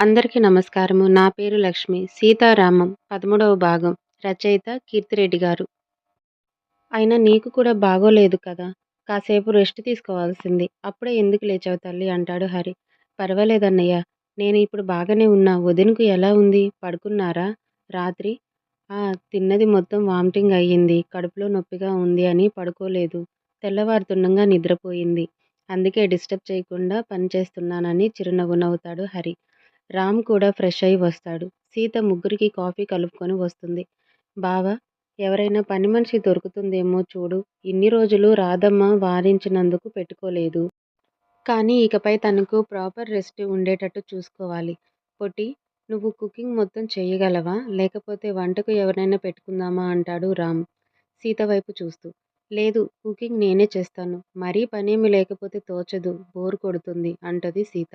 అందరికీ నమస్కారము. నా పేరు లక్ష్మి. 'సీతారామం' పదమూడవ భాగం. రచయిత కీర్తిరెడ్డి గారు. అయినా నీకు కూడా బాగోలేదు కదా! కాసేపు రెస్ట్ తీసుకోవాల్సింది. అప్పుడే ఎందుకు లేచావు తల్లి అంటాడు హరి. పర్వాలేదన్నయ్యా! నేను ఇప్పుడు బాగానే ఉన్నా. వదినకు ఎలా ఉంది? పడుకున్నారా రాత్రి? ఆ! తిన్నది మొత్తం వామిటింగ్ అయ్యింది. కడుపులో నొప్పిగా ఉంది అని పడుకోలేదు. తెల్లవారుతుండగా నిద్రపోయింది. అందుకే డిస్టర్బ్ చేయకుండా పనిచేస్తున్నానని చిరునవ్వు నవ్వుతాడు హరి. రామ్ కూడా ఫ్రెష్ అయి వస్తాడు. సీత ముగ్గురికి కాఫీ కలుపుకొని వస్తుంది. బావా! ఎవరైనా పని మనిషి దొరుకుతుందేమో చూడు. ఇన్ని రోజులు రాధమ్మ వారించినందుకు పెట్టుకోలేదు. కానీ ఇకపై తనకు ప్రాపర్ రెస్ట్ ఉండేటట్టు చూసుకోవాలి. పొట్టి నువ్వు కుకింగ్ మొత్తం చేయగలవా లేకపోతే వంటకు ఎవరైనా పెట్టుకుందామా అంటాడు రామ్ సీత వైపు చూస్తూ. లేదు కుకింగ్ నేనే చేస్తాను. మరీ పనేమి లేకపోతే తోచదు. బోర్ కొడుతుంది అంటది సీత.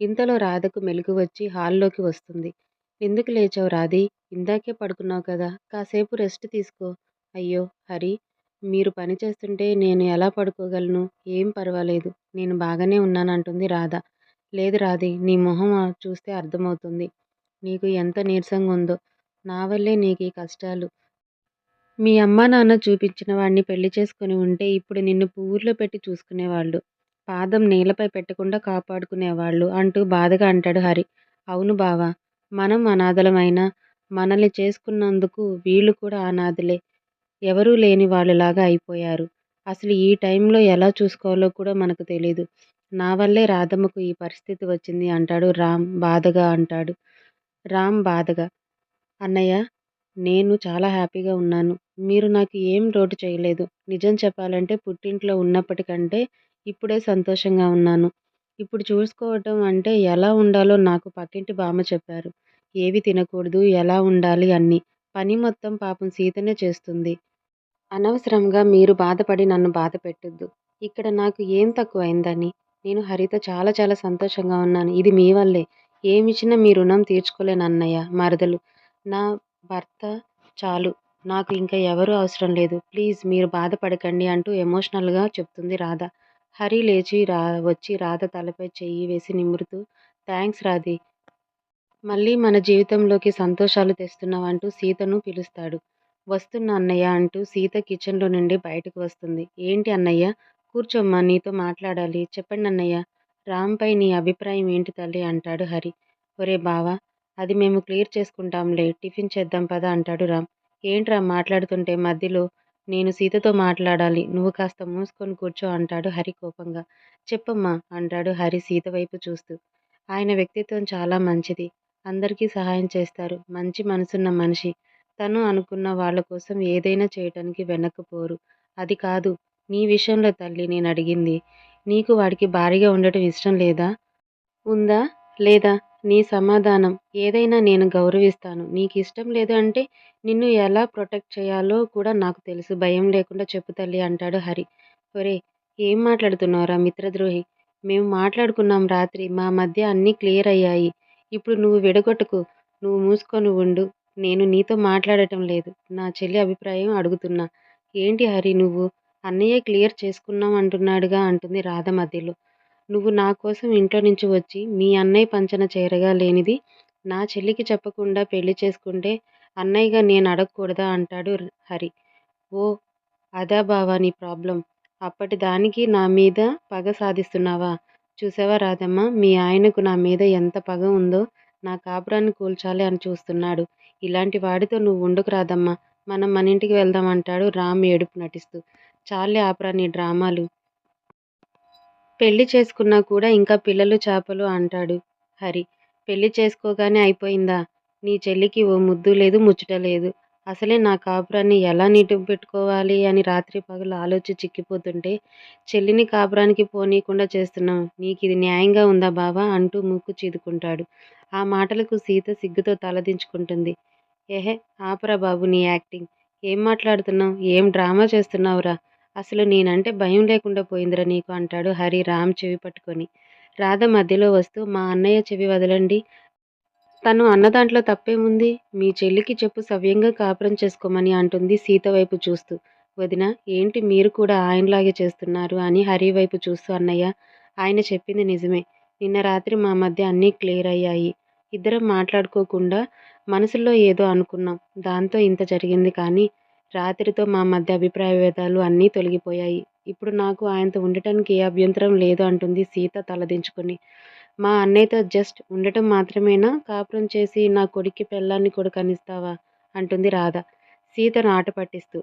ఇంతలో రాధకు మెలుగు వచ్చి హాల్లోకి వస్తుంది. ఎందుకు లేచావు రాధి ఇందాకే పడుకున్నావు కదా! కాసేపు రెస్ట్ తీసుకో. అయ్యో హరి! మీరు పని చేస్తుంటే నేను ఎలా పడుకోగలను? ఏం పర్వాలేదు. నేను బాగానే ఉన్నానంటుంది రాధ. లేదు రాధి నీ మొహం చూస్తే అర్థమవుతుంది. నీకు ఎంత నీరసంగా ఉందో నా వల్లే నీకు ఈ కష్టాలు. మీ అమ్మానాన్న చూపించిన వాడిని పెళ్ళి చేసుకొని ఉంటే ఇప్పుడు నిన్ను పువ్వుల్లో పెట్టి చూసుకునేవాళ్ళు. పాదం నేలపై పెట్టకుండా కాపాడుకునేవాళ్ళు అంటూ బాధగా అంటాడు హరి. అవును బావా! మనం అనాథలమైనా మనల్ని చేసుకున్నందుకు వీళ్ళు కూడా అనాథలే. ఎవరూ లేని వాళ్ళలాగా అయిపోయారు. అసలు ఈ టైంలో ఎలా చూసుకోవాలో కూడా మనకు తెలీదు. నా వల్లే రాధమ్మకు ఈ పరిస్థితి వచ్చింది అంటాడు రామ్ బాధగా అంటాడు. రామ్ బాధగా. అన్నయ్య నేను చాలా హ్యాపీగా ఉన్నాను. మీరు నాకు ఏం లోటు చేయలేదు. నిజం చెప్పాలంటే పుట్టింట్లో ఉన్నప్పటికంటే ఇప్పుడే సంతోషంగా ఉన్నాను. ఇప్పుడు చూసుకోవటం అంటే ఎలా ఉండాలో నాకు పక్కింటి బామ్మ చెప్పారు. ఏవి తినకూడదు, ఎలా ఉండాలి అన్నీ. పని మొత్తం పాపం సీతనే చేస్తుంది. అనవసరంగా మీరు బాధపడి నన్ను బాధ పెట్టొద్దు ఇక్కడ నాకు ఏం తక్కువైందని? నేను హరిత చాలా చాలా సంతోషంగా ఉన్నాను. ఇది మీ వల్లే. ఏమిచ్చినా మీ రుణం తీర్చుకోలేను అన్నయ్య, మరదలు. నా భర్త చాలు. నాకు ఇంకా ఎవరూ అవసరం లేదు. ప్లీజ్ మీరు బాధపడకండి అంటూ ఎమోషనల్గా చెప్తుంది రాధ. హరి లేచి రా వచ్చి రాధ తలపై చెయ్యి వేసి నిమురుతూ థ్యాంక్స్ రాధి మళ్ళీ మన జీవితంలోకి సంతోషాలు తెస్తున్నావంటూ సీతను పిలుస్తాడు. వస్తున్న అన్నయ్య అంటూ సీత కిచెన్లో నుండి బయటకు వస్తుంది. ఏంటి అన్నయ్య? కూర్చోమ్మా నీతో మాట్లాడాలి. చెప్పండి అన్నయ్య రామ్‌పై నీ అభిప్రాయం ఏంటి తల్లి అంటాడు హరి. ఒరే బావా! అది మేము క్లియర్ చేసుకుంటాంలే. టిఫిన్ చేద్దాం పద అంటాడు రామ్. ఏంట్రా మాట్లాడుతుంటే మధ్యలో నేను సీతతో మాట్లాడాలి. నువ్వు కాస్త మూసుకొని కూర్చో అంటాడు హరి కోపంగా. చెప్పమ్మా అంటాడు హరి సీత వైపు చూస్తూ. ఆయన వ్యక్తిత్వం చాలా మంచిది. అందరికీ సహాయం చేస్తారు. మంచి మనసున్న మనిషి. తను అనుకున్న వాళ్ళ కోసం ఏదైనా చేయటానికి వెనక్కుపోరు అది కాదు నీ విషయంలో తల్లీ నేనడిగింది. నీకు వాడికి భారీగా ఉండటం ఇష్టం లేదా? ఉందా? లేదా? నీ సమాధానం. ఏదైనా నేను గౌరవిస్తాను. నీకు ఇష్టం లేదు అంటే నిన్ను ఎలా ప్రొటెక్ట్ చేయాలో కూడా నాకు తెలుసు. భయం లేకుండా చెప్పు తల్లీ అంటాడు హరి. ఒరేయ్! ఏం మాట్లాడుతున్నావురా మిత్రద్రోహి! మేము మాట్లాడుకున్నాం రాత్రి. మా మధ్య అన్నీ క్లియర్ అయ్యాయి. ఇప్పుడు నువ్వు విడగొట్టకు. నువ్వు మూసుకొని ఉండు. నేను నీతో మాట్లాడటం లేదు. నా చెల్లి అభిప్రాయం అడుగుతున్నా. ఏంటి హరి నువ్వు? అన్నయ్య క్లియర్ చేసుకున్నాం అంటున్నాడుగా అంటుంది రాధ మధ్యలో. నువ్వు నా కోసం ఇంట్లో నుంచి వచ్చి మీ అన్నయ్య పంచన చేరగా లేనిది నా చెల్లికి చెప్పకుండా పెళ్ళి చేసుకుంటే అన్నయ్యగా నేను అడగకూడదా అంటాడు హరి. ఓ అదా బావా నీ ప్రాబ్లం. అప్పటి దానికి నా మీద పగ సాధిస్తున్నావా? చూశావా రాధమ్మ మీ ఆయనకు నా మీద ఎంత పగ ఉందో నా కాపురాన్ని కూల్చాలి అని చూస్తున్నాడు. ఇలాంటి వాడితో నువ్వు ఉండకు రాధమ్మ. మనం మనింటికి వెళ్దాం అంటాడు రామ్ ఏడుపు నటిస్తూ. చాల్లే ఆపరా నీ డ్రామాలు. పెళ్ళి చేసుకున్నా కూడా ఇంకా పిల్లలు చేపలు అంటాడు హరి. పెళ్ళి చేసుకోగానే అయిపోయిందా? నీ చెల్లికి ఓ ముద్దు లేదు ముచ్చట లేదు. అసలే నా కాపురాన్ని ఎలా నీటి పెట్టుకోవాలి అని రాత్రి పగలు ఆలోచి చిక్కిపోతుంటే చెల్లిని కాపురానికి పోనీయకుండా చేస్తున్నావు. నీకు ఇది న్యాయంగా ఉందా బావా? అంటూ ముక్కు చీదుకుంటాడు. ఆ మాటలకు సీత సిగ్గుతో తలదించుకుంటుంది. ఏహే ఆపరా బాబు నీ యాక్టింగ్. ఏం మాట్లాడుతున్నావు ఏం డ్రామా చేస్తున్నావురా? అసలు నేనంటే భయం లేకుండా పోయిందిరా నీకు అంటాడు హరి రామ్ చెవి పట్టుకొని. రాధ మధ్యలో వస్తూ మా అన్నయ్య చెవి వదలండి. తను అన్నదాంట్లో తప్పేముంది? మీ చెల్లికి చెప్పు సవ్యంగా కాపురం చేసుకోమని అంటుంది సీత వైపు చూస్తూ. వదినా ఏంటి మీరు కూడా ఆయనలాగే చేస్తున్నారు అని హరి వైపు చూస్తూ అన్నయ్య ఆయన చెప్పింది నిజమే. నిన్న రాత్రి మా మధ్య అన్నీ క్లియర్ అయ్యాయి. ఇద్దరం మాట్లాడుకోకుండా మనసులో ఏదో అనుకున్నాం. దాంతో ఇంత జరిగింది కానీ, రాత్రితో మా మధ్య అభిప్రాయ భేదాలు అన్నీ తొలగిపోయాయి. ఇప్పుడు నాకు ఆయనతో ఉండటానికి ఏ అభ్యంతరం లేదు అంటుంది సీత తలదించుకుని. మా అన్నయ్యతో జస్ట్ ఉండటం మాత్రమేనా కాపురం చేసి నా కొడుక్కి పెళ్ళాన్ని కూడా అనిస్తావా అంటుంది రాధ సీతను ఆట పట్టిస్తూ.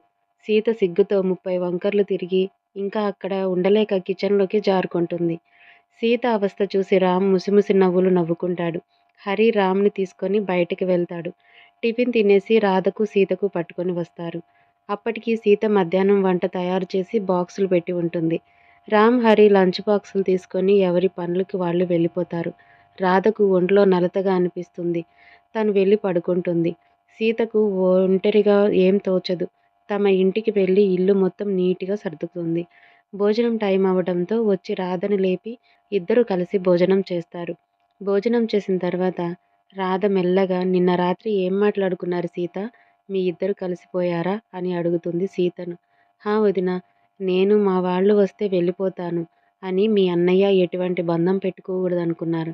సీత సిగ్గుతో ముప్పై వంకర్లు తిరిగి ఇంకా అక్కడ ఉండలేక కిచెన్లోకి జారుకుంటుంది. సీత అవస్థ చూసి రామ్ ముసిముసి నవ్వులు నవ్వుకుంటాడు. హరి రామ్ని తీసుకొని బయటికి వెళ్తాడు. టిఫిన్ తినేసి రాధకు సీతకు పట్టుకొని వస్తారు. అప్పటికి సీత మధ్యాహ్నం వంట తయారు చేసి బాక్సులు పెట్టి ఉంటుంది. రామ్ హరి లంచ్ బాక్సులు తీసుకొని ఎవరి పనులకి వాళ్ళు వెళ్ళిపోతారు. రాధకు ఒంట్లో నలతగా అనిపిస్తుంది. తను వెళ్ళి పడుకుంటుంది. సీతకు ఒంటరిగా ఏం తోచదు. తమ ఇంటికి వెళ్ళి ఇల్లు మొత్తం నీట్గా సర్దుతుంది. భోజనం టైం అవడంతో వచ్చి రాధను లేపి ఇద్దరూ కలిసి భోజనం చేస్తారు. భోజనం చేసిన తర్వాత రాధ మెల్లగా నిన్న రాత్రి ఏం మాట్లాడుకున్నారు సీత? మీ ఇద్దరు కలిసిపోయారా? అని అడుగుతుంది సీతను. హా వదిన నేను మా వాళ్ళు వస్తే వెళ్ళిపోతాను అని మీ అన్నయ్య ఎటువంటి బంధం పెట్టుకోకూడదనుకున్నారు.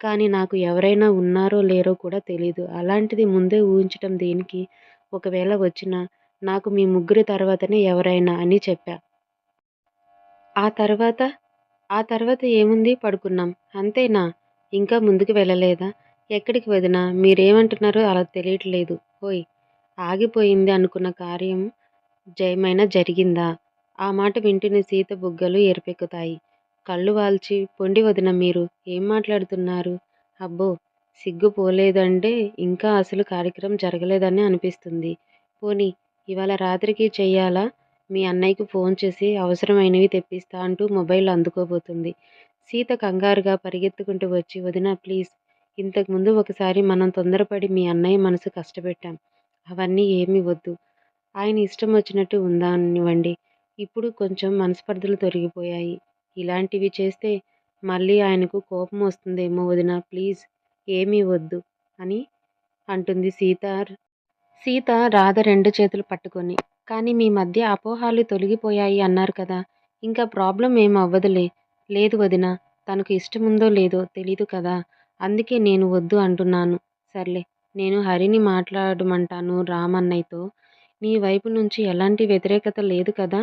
కానీ నాకు ఎవరైనా ఉన్నారో లేరో కూడా తెలీదు. అలాంటిది ముందే ఊహించటం దేనికి? ఒకవేళ వచ్చినా నాకు మీ ముగ్గురి తర్వాతనే ఎవరైనా అని చెప్పా. ఆ తర్వాత? ఆ తర్వాత ఏముంది పడుకున్నాం. అంతేనా? ఇంకా ముందుకు వెళ్ళలేదా? ఎక్కడికి వదినా? మీరేమంటున్నారో అలా తెలియట్లేదు. ఓయ్! ఆగిపోయింది అనుకున్న కార్యం జయమైనా జరిగిందా? ఆ మాట వింటూనే సీత బుగ్గలు ఎరుపెక్కుతాయి. కళ్ళు వాల్చి పొండి వదిన మీరు ఏం మాట్లాడుతున్నారు? అబ్బో! సిగ్గు పోలేదంటే ఇంకా అసలు కార్యక్రమం జరగలేదని అనిపిస్తుంది. పోనీ ఇవాళ రాత్రికి చెయ్యాలా? మీ అన్నయ్యకి ఫోన్ చేసి అవసరమైనవి తెప్పిస్తా అంటూ మొబైల్ అందుకోబోతుంది. సీత కంగారుగా పరిగెత్తుకుంటూ వచ్చి వదినా ప్లీజ్ ఇంతకుముందు ఒకసారి మనం తొందరపడి మీ అన్నయ్య మనసు కష్టపెట్టాం. అవన్నీ ఏమీ వద్దు. ఆయన ఇష్టం వచ్చినట్టు ఉందానివ్వండి. ఇప్పుడు కొంచెం మనస్పర్ధలు తొలగిపోయాయి. ఇలాంటివి చేస్తే మళ్ళీ ఆయనకు కోపం వస్తుందేమో వదినా ప్లీజ్ ఏమీ వద్దు అని అంటుంది సీత. సీత రాధ రెండు చేతులు పట్టుకొని. కానీ మీ మధ్య అపోహలు తొలగిపోయాయి అన్నారు కదా! ఇంకా ప్రాబ్లం ఏం అవ్వదులే. లేదు వదినా తనకు ఇష్టముందో లేదో తెలీదు కదా! అందుకే నేను వద్దు అంటున్నాను. సర్లే నేను హరిని మాట్లాడమంటాను రామన్నయ్యతో. నీ వైపు నుంచి ఎలాంటి వ్యతిరేకత లేదు కదా?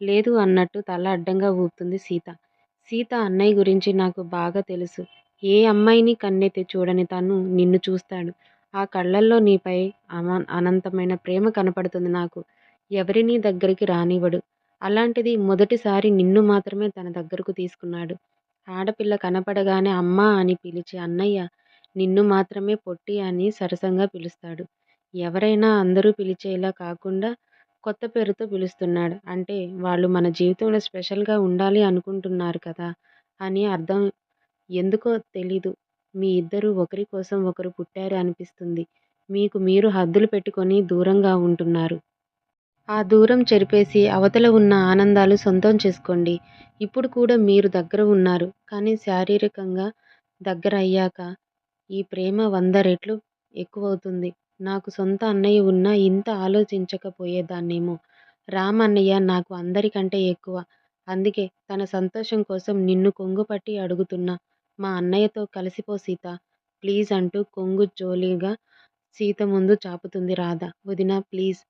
లేదు అన్నట్టు తల అడ్డంగా ఊపుతుంది సీత. సీత అన్నయ్య గురించి నాకు బాగా తెలుసు. ఏ అమ్మాయిని కన్నెత్తి చూడని తను నిన్ను చూస్తాడు. ఆ కళ్ళల్లో నీపై అమ అనంతమైన ప్రేమ కనపడుతుంది నాకు. ఎవరినీ దగ్గరికి రానివ్వడు. అలాంటిది మొదటిసారి నిన్ను మాత్రమే తన దగ్గరకు తీసుకున్నాడు. ఆడపిల్ల కనపడగానే అమ్మా అని పిలిచే అన్నయ్య నిన్ను మాత్రమే పొట్టి అని సరసంగా పిలుస్తాడు. ఎవరైనా అందరూ పిలిచేలా కాకుండా కొత్త పేరుతో పిలుస్తున్నాడు. అంటే వాళ్ళు మన జీవితంలో స్పెషల్‌గా ఉండాలి అనుకుంటున్నారు కదా! అని అర్థం. ఎందుకో తెలీదు. మీ ఇద్దరూ ఒకరి కోసం ఒకరు పుట్టారు అనిపిస్తుంది. మీకు మీరు హద్దులు పెట్టుకొని దూరంగా ఉంటున్నారు. ఆ దూరం చెరిపేసి అవతల ఉన్న ఆనందాలు సొంతం చేసుకోండి. ఇప్పుడు కూడా మీరు దగ్గర ఉన్నారు. కానీ శారీరకంగా దగ్గర అయ్యాక ఈ ప్రేమ వంద రెట్లు ఎక్కువవుతుంది. నాకు సొంత అన్నయ్య ఉన్నా ఇంత ఆలోచించకపోయేదాన్నేమో. రామ్ అన్నయ్య నాకు అందరికంటే ఎక్కువ. అందుకే తన సంతోషం కోసం నిన్ను కొంగుపట్టి అడుగుతున్నా. మా అన్నయ్యతో కలిసిపో సీతా! ప్లీజ్ అంటూ కొంగు జోలిగా సీత ముందు చాపుతుంది రాధ. వదినా ప్లీజ్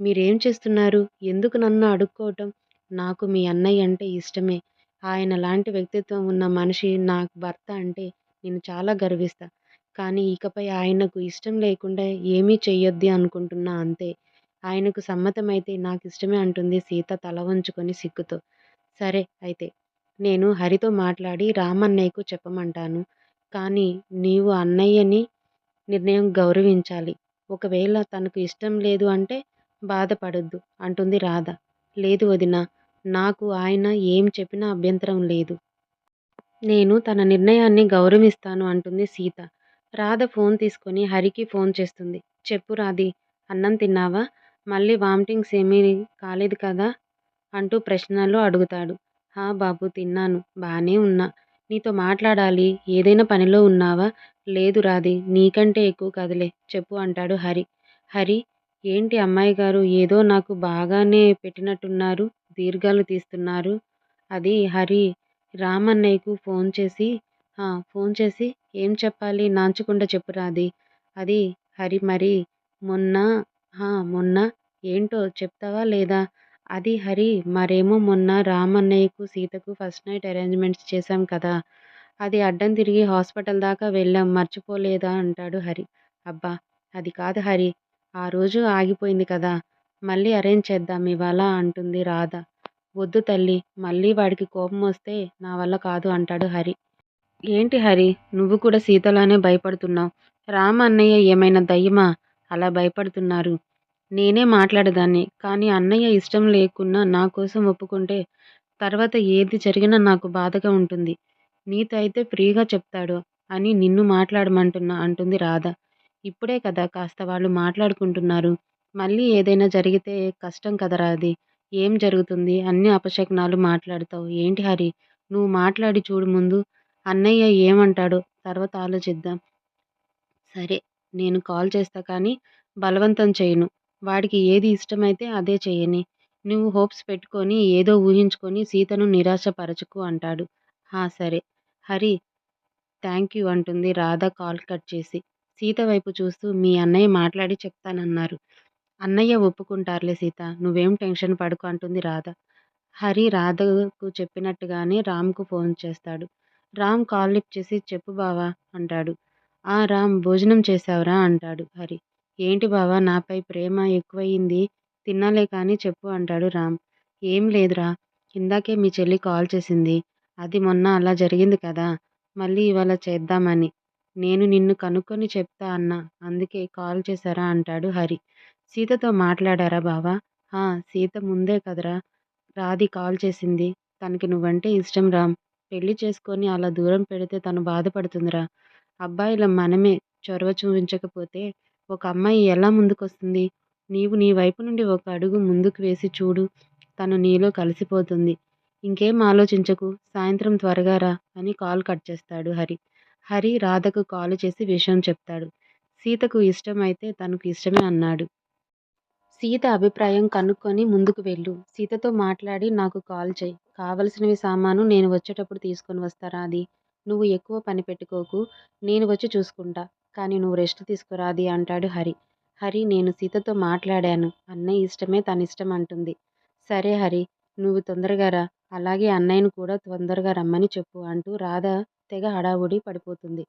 మీరేం చేస్తున్నారు? ఎందుకు నన్ను అడుక్కోవటం? నాకు మీ అన్నయ్య అంటే ఇష్టమే. ఆయన లాంటి వ్యక్తిత్వం ఉన్న మనిషి నాకు భర్త అంటే నేను చాలా గర్విస్తా. కానీ ఇకపై ఆయనకు ఇష్టం లేకుండా ఏమీ చెయ్యొద్ది అనుకుంటున్నా అంతే. ఆయనకు సమ్మతమైతే నాకిష్టమే అంటుంది సీత తల వంచుకొని సిగ్గుతో. సరే అయితే. నేను హరితో మాట్లాడి రామన్నయ్యకు చెప్పమంటాను. కానీ నీవు అన్నయ్యని నిర్ణయం గౌరవించాలి. ఒకవేళ తనకు ఇష్టం లేదు అంటే బాధపడొద్దు అంటుంది రాధ. లేదు వదినా! నాకు ఆయన ఏం చెప్పినా అభ్యంతరం లేదు. నేను తన నిర్ణయాన్ని గౌరవిస్తాను అంటుంది సీత. రాధ ఫోన్ తీసుకొని హరికి ఫోన్ చేస్తుంది. చెప్పు రాధి అన్నం తిన్నావా? మళ్ళీ వామిటింగ్స్ ఏమీ కాలేదు కదా? అంటూ ప్రశ్నలు అడుగుతాడు. హా బాబు తిన్నాను. బాగానే ఉన్నా. నీతో మాట్లాడాలి. ఏదైనా పనిలో ఉన్నావా? లేదు రాధి నీకంటే ఎక్కువ కదలే చెప్పు అంటాడు హరి. హరి ఏంటి అమ్మాయి గారు ఏదో నాకు బాగానే పెట్టినట్టున్నారు. దీర్ఘాలు తీస్తున్నారు. అది హరి రామన్నయ్యకు ఫోన్ చేసి ఫోన్ చేసి ఏం చెప్పాలి నాంచకుండా చెప్పురాది. అది హరి మరి మొన్న మొన్న ఏంటో చెప్తావా లేదా? అది హరి మరేమో మొన్న రామ్ అన్నయ్యకు, సీతకు ఫస్ట్ నైట్ అరేంజ్మెంట్స్ చేశాం కదా! అది అడ్డం తిరిగి హాస్పిటల్ దాకా వెళ్ళాం మర్చిపోలేదా అంటాడు హరి. అబ్బా! అది కాదు హరి. ఆ రోజు ఆగిపోయింది కదా! మళ్ళీ అరేంజ్ చేద్దాం ఇవాళ అంటుంది రాధ. వద్దు తల్లి మళ్ళీ వాడికి కోపం వస్తే నా వల్ల కాదు అంటాడు హరి. ఏంటి హరి నువ్వు కూడా సీతలానే భయపడుతున్నావు రామ అన్నయ్య ఏమైనా దయ్యమా అలా భయపడుతున్నారు? నేనే మాట్లాడదాన్ని కానీ అన్నయ్య ఇష్టం లేకున్నా నా కోసం ఒప్పుకుంటే తర్వాత ఏది జరిగినా నాకు బాధగా ఉంటుంది. నీతో అయితే ఫ్రీగా చెప్తాడు అని నిన్ను మాట్లాడమంటున్నా అంటుంది రాధ. ఇప్పుడే కదా కాస్త వాళ్ళు మాట్లాడుకుంటున్నారు. మళ్ళీ ఏదైనా జరిగితే కష్టం కదరా అది. ఏం జరుగుతుంది? అన్ని అపశకునాలు మాట్లాడతావు ఏంటి హరి? నువ్వు మాట్లాడి చూడు ముందు. అన్నయ్య ఏమంటాడు తర్వాత ఆలోచిద్దాం. సరే నేను కాల్ చేస్తా కానీ బలవంతం చేయను వాడికి ఏది ఇష్టమైతే అదే చేయని నువ్వు హోప్స్ పెట్టుకొని ఏదో ఊహించుకొని సీతను నిరాశపరచుకు అంటాడు. హా సరే. హరి థ్యాంక్ యూ అంటుంది రాధ కాల్ కట్ చేసి. సీత వైపు చూస్తూ మీ అన్నయ్య మాట్లాడి చెప్తానన్నారు. అన్నయ్య ఒప్పుకుంటారులే సీత. నువ్వేం టెన్షన్ పడుకు అంటుంది రాధ. హరి రాధకు చెప్పినట్టుగానే రామ్కు ఫోన్ చేస్తాడు. రామ్ కాల్ లిఫ్ట్ చేసి చెప్పు బావా అంటాడు. ఆ రామ్ భోజనం చేశావురా అంటాడు హరి. ఏంటి బావా నాపై ప్రేమ ఎక్కువయింది తిన్నాలే కానీ చెప్పు అంటాడు రామ్. ఏం లేదురా ఇందాకే మీ చెల్లి కాల్ చేసింది. అది మొన్న అలా జరిగింది కదా! మళ్ళీ ఇవాళ చేద్దామని. నేను నిన్ను కనుక్కొని చెప్తా అన్నా. అందుకే కాల్ చేశారా అంటాడు హరి. సీతతో మాట్లాడారా బావా? సీత ముందే కదరా రాధి కాల్ చేసింది. తనకి నువ్వంటే ఇష్టం రామ్. పెళ్ళి చేసుకొని అలా దూరం పెడితే తను బాధపడుతుందిరా. అబ్బాయిల మనమే చొరవ చూపించకపోతే ఒక అమ్మాయి ఎలా ముందుకొస్తుంది? నీవు నీ వైపు నుండి ఒక అడుగు ముందుకు వేసి చూడు. తను నీలో కలిసిపోతుంది. ఇంకేం ఆలోచించకు. సాయంత్రం త్వరగా రా అని కాల్ కట్ చేస్తాడు హరి. హరి రాధకు కాల్ చేసి విషయం చెప్తాడు. సీతకు ఇష్టమైతే తనకు ఇష్టమే అన్నాడు. సీత అభిప్రాయం కనుక్కొని ముందుకు వెళ్ళు. సీతతో మాట్లాడి నాకు కాల్ చేయి కావలసినవి సామాను నేను వచ్చేటప్పుడు తీసుకొని వస్తా రాధీ. నువ్వు ఎక్కువ పని పెట్టుకోకు. నేను వచ్చి చూసుకుంటా. కానీ నువ్వు రెస్ట్ తీసుకురాది అంటాడు హరి. హరి నేను సీతతో మాట్లాడాను. అన్నయ్య ఇష్టమే తనిష్టం అంటుంది. సరే హరి నువ్వు తొందరగా రా. అలాగే అన్నయ్యను కూడా తొందరగా రమ్మని చెప్పు అంటూ రాధ తెగ హడావుడి పడిపోతుంది.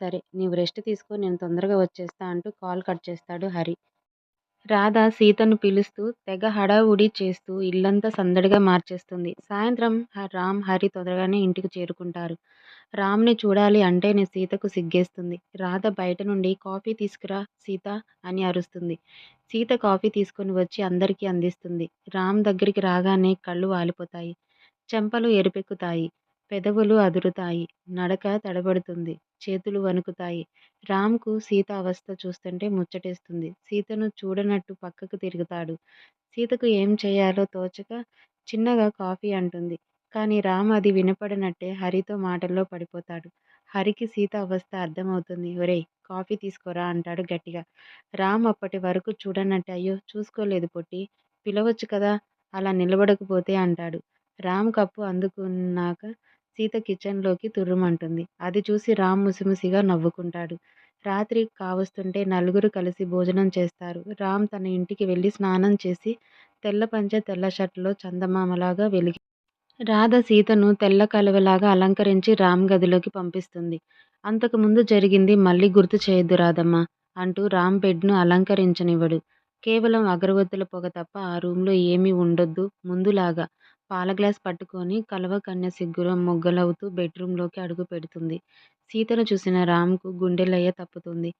సరే నీవు రెస్ట్ తీసుకో నేను తొందరగా వచ్చేస్తా అంటూ కాల్ కట్ చేస్తాడు హరి. రాధ సీతను పిలుస్తూ తెగ హడావుడి చేస్తూ ఇల్లంతా సందడిగా మార్చేస్తుంది. సాయంత్రం రామ్, హరి తొందరగానే ఇంటికి చేరుకుంటారు. రామ్ని చూడాలి అంటేనే సీతకు సిగ్గేస్తుంది. రాధ బయట నుండి కాఫీ తీసుకురా సీత అని అరుస్తుంది. సీత కాఫీ తీసుకొని వచ్చి అందరికీ అందిస్తుంది. రామ్ దగ్గరికి రాగానే కళ్ళు వాలిపోతాయి. చెంపలు ఎరుపెక్కుతాయి. పెదవులు అదురుతాయి. నడక తడబడుతుంది. చేతులు వణుకుతాయి. రామ్కు సీత అవస్థ చూస్తుంటే ముచ్చటేస్తుంది. సీతను చూడనట్టు పక్కకు తిరుగుతాడు. సీతకు ఏం చేయాలో తోచక చిన్నగా కాఫీ అంటుంది. కానీ రామ్ అది వినపడనట్టే హరితో మాటల్లో పడిపోతాడు. హరికి సీత అవస్థ అర్థమవుతుంది. ఒరేయ్ కాఫీ తీసుకోరా అంటాడు గట్టిగా. రామ్ అప్పటి వరకు చూడనట్టే అయ్యో చూసుకోలేదు పొట్టి. పిలవచ్చు కదా అలా నిలబడకపోతే అంటాడు. రామ్ కప్పు అందుకున్నాక సీత కిచెన్లోకి తుర్రుమంటుంది. అది చూసి రామ్ ముసిముసిగా నవ్వుకుంటాడు. రాత్రి కావస్తుంటే నలుగురు కలిసి భోజనం చేస్తారు. రామ్ తన ఇంటికి వెళ్ళి స్నానం చేసి తెల్ల పంచ తెల్ల షర్టులో చందమామలాగా వెలిగి రాధ సీతను తెల్ల కలువలాగా అలంకరించి రామ్ గదిలోకి పంపిస్తుంది. అంతకుముందు జరిగింది మళ్ళీ గుర్తు చేయొద్దు రాధమ్మ అంటూ రామ్ బెడ్ను అలంకరించనివ్వడు. కేవలం అగరబత్తుల పొగ తప్ప ఆ రూంలో ఏమీ ఉండొద్దు ముందులాగా. పాల గ్లాస్ పట్టుకొని కలవకన్య సిగ్గులో మొగ్గలవుతూ బెడ్ రూంలోకి అడుగు పెడుతుంది. సీతను చూసిన రామ్కు గుండెలయ్య తప్పుతుంది.